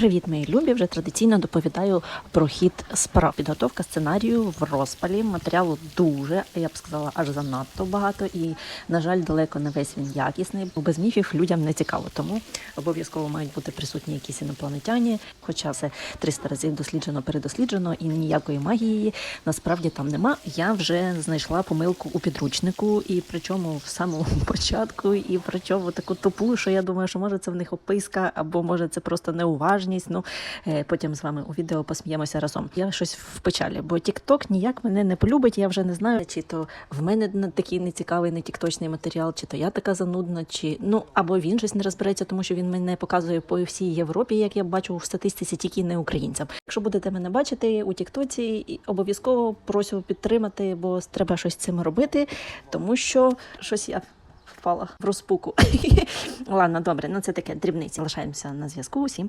Привіт, мої любі! Вже традиційно доповідаю про хід справ. Підготовка сценарію в розпалі. Матеріалу дуже, я б сказала, аж занадто багато. І, на жаль, далеко не весь він якісний. Бо без міфів людям не цікаво. Тому обов'язково мають бути присутні якісь інопланетяні. Хоча це 300 разів досліджено, передосліджено, і ніякої магії насправді там нема. Я вже знайшла помилку у підручнику, і причому в самому початку, і причому таку тупу, що я думаю, що може це в них описка, або може це просто неуважність. Ну е, потім з вами у відео посміємося разом. Я щось в печалі, бо TikTok ніяк мене не полюбить. Я вже не знаю, чи то в мене такий нецікавий, не тікточний матеріал, чи то я така занудна, чи ну або він щось не розбереться, тому що він мене показує по всій Європі, як я бачу в статистиці, тільки не українцям. Якщо будете мене бачити у Тіктоці, обов'язково прошу підтримати, бо треба щось з цим робити, тому що щось я. Впала в розпуку. Ладно, добре, ну це таке дрібниці. Лишаємося на зв'язку. Всім па-